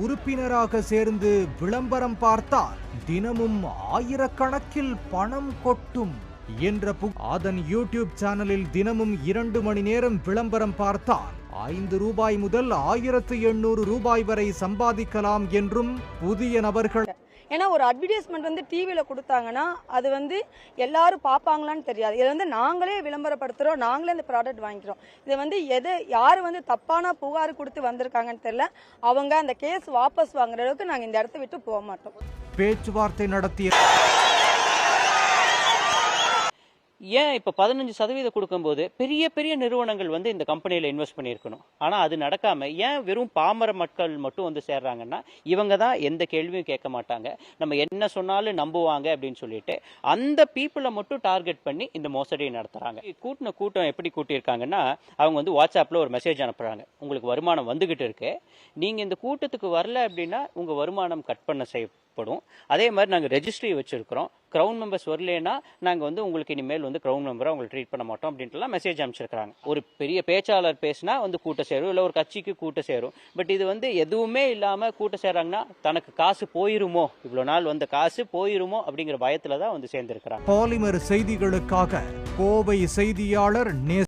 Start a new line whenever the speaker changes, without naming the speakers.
உறுப்பினராக சேர்ந்து விளம்பரம் பார்த்தால் தினமும் ஆயிரக்கணக்கில் பணம் கொட்டும் என்ற அதன் யூடியூப் சேனலில் தினமும் இரண்டு மணி நேரம் விளம்பரம் பார்த்தால் ஐந்து ரூபாய் முதல் ஆயிரத்து எண்ணூறு ரூபாய் வரை சம்பாதிக்கலாம் என்றும் புதிய நபர்கள்
ஏன்னா ஒரு அட்வர்டைஸ்மெண்ட் வந்து டிவியில் கொடுத்தாங்கன்னா அது வந்து எல்லாரும் பார்ப்பாங்களான்னு தெரியாது. இதை வந்து நாங்களே விளம்பரப்படுத்துகிறோம் நாங்களே இந்த ப்ராடக்ட் வாங்கிக்கிறோம். இதை வந்து எது யார் வந்து தப்பான புகார் கொடுத்து வந்திருக்காங்கன்னு தெரியல. அவங்க அந்த கேஸ் வாபஸ் வாங்குற அளவுக்கு நாங்கள் இந்த இடத்த விட்டு போக மாட்டோம்.
பேச்சுவார்த்தை நடத்திய
ஏன் இப்போ பதினஞ்சு சதவீதம் கொடுக்கும்போது பெரிய பெரிய நிறுவனங்கள் வந்து இந்த கம்பெனியில் இன்வெஸ்ட் பண்ணியிருக்கணும். ஆனால் அது நடக்காம ஏன் வெறும் பாமர மக்கள் மட்டும் வந்து சேர்றாங்கன்னா இவங்க தான் எந்த கேள்வியும் கேட்க மாட்டாங்க. நம்ம என்ன சொன்னாலும் நம்புவாங்க அப்படின்னு சொல்லிட்டு அந்த பீப்புளை மட்டும் டார்கெட் பண்ணி இந்த மோசடியை நடத்துறாங்க. கூட்டின கூட்டம் எப்படி கூட்டியிருக்காங்கன்னா அவங்க வந்து வாட்ஸ்அப்பில் ஒரு மெசேஜ் அனுப்புகிறாங்க உங்களுக்கு வருமானம் வந்துகிட்டு இருக்கு. நீங்கள் இந்த கூட்டத்துக்கு வரல அப்படின்னா உங்கள் வருமானம் கட் பண்ண படும் அதே மாதிரி நாங்கள் ரெஜிஸ்ட்ரி வச்சிருக்கிறோம். க்ரௌன் மெம்பர்ஸ் வரலனா நாங்கள் வந்து உங்களுக்கு இனிமேல் வந்து க்ரௌன் மெம்பராக உங்களை ட்ரீட் பண்ண மாட்டோம் அப்படின்ட்டுலாம் மெசேஜ் அனுப்பிச்சிருக்காங்க ஒரு பெரிய பேச்சாளர் பேசினா வந்து கூட்ட சேரும் இல்லை ஒரு கட்சிக்கு கூட்ட சேரும். பட் இது வந்து எதுவுமே இல்லாமல் கூட்ட சேராங்கன்னா தனக்கு காசு போயிருமோ? இவ்வளோ நாள் வந்த காசு போயிருமோ? அப்படிங்கிற பயத்தில் தான் வந்து சேர்ந்துருக்கிறாங்க.
பாலிமர் செய்திகளுக்காக கோவை செய்தியாளர் நே